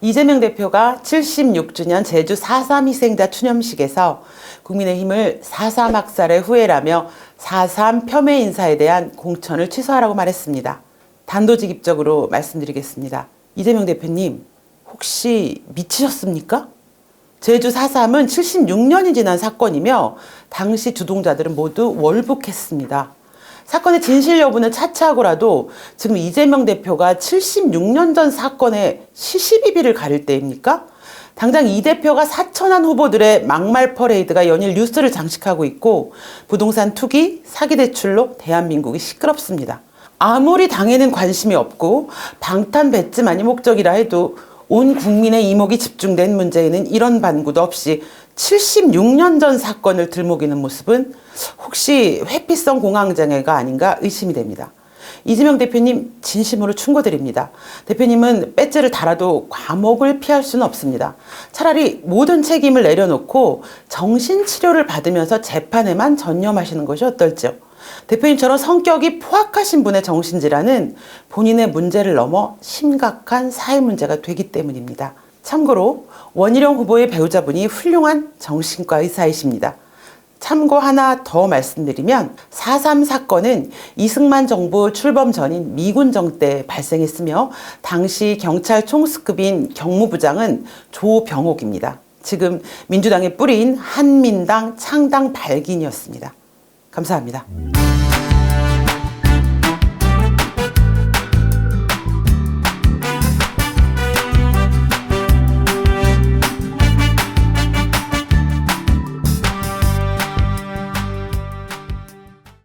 이재명 대표가 76주년 제주 4.3 희생자 추념식에서 국민의힘을 4.3 학살의 후예라며 4.3 폄훼 인사에 대한 공천을 취소하라고 말했습니다. 단도직입적으로 말씀드리겠습니다. 이재명 대표님, 혹시 미치셨습니까? 제주 4.3은 76년이 지난 사건이며 당시 주동자들은 모두 월북했습니다. 사건의 진실 여부는 차치하고라도 지금 이재명 대표가 76년 전 사건의 시시비비를 가릴 때입니까? 당장 이 대표가 사천한 후보들의 막말 퍼레이드가 연일 뉴스를 장식하고 있고 부동산 투기, 사기 대출로 대한민국이 시끄럽습니다. 아무리 당에는 관심이 없고 방탄 배지만이 목적이라 해도 온 국민의 이목이 집중된 문제에는 이런 반구도 없이 76년 전 사건을 들먹이는 모습은 혹시 회피성 공황장애가 아닌가 의심이 됩니다. 이재명 대표님 진심으로 충고드립니다. 대표님은 배지를 달아도 과목을 피할 수는 없습니다. 차라리 모든 책임을 내려놓고 정신치료를 받으면서 재판에만 전념하시는 것이 어떨지요. 대표님처럼 성격이 포악하신 분의 정신질환은 본인의 문제를 넘어 심각한 사회 문제가 되기 때문입니다. 참고로 원희룡 후보의 배우자분이 훌륭한 정신과 의사이십니다. 참고 하나 더 말씀드리면 4.3 사건은 이승만 정부 출범 전인 미군 정 때 발생했으며 당시 경찰 총수급인 경무부장은 조병옥입니다. 지금 민주당의 뿌리인 한민당 창당 발기인이었습니다. 감사합니다.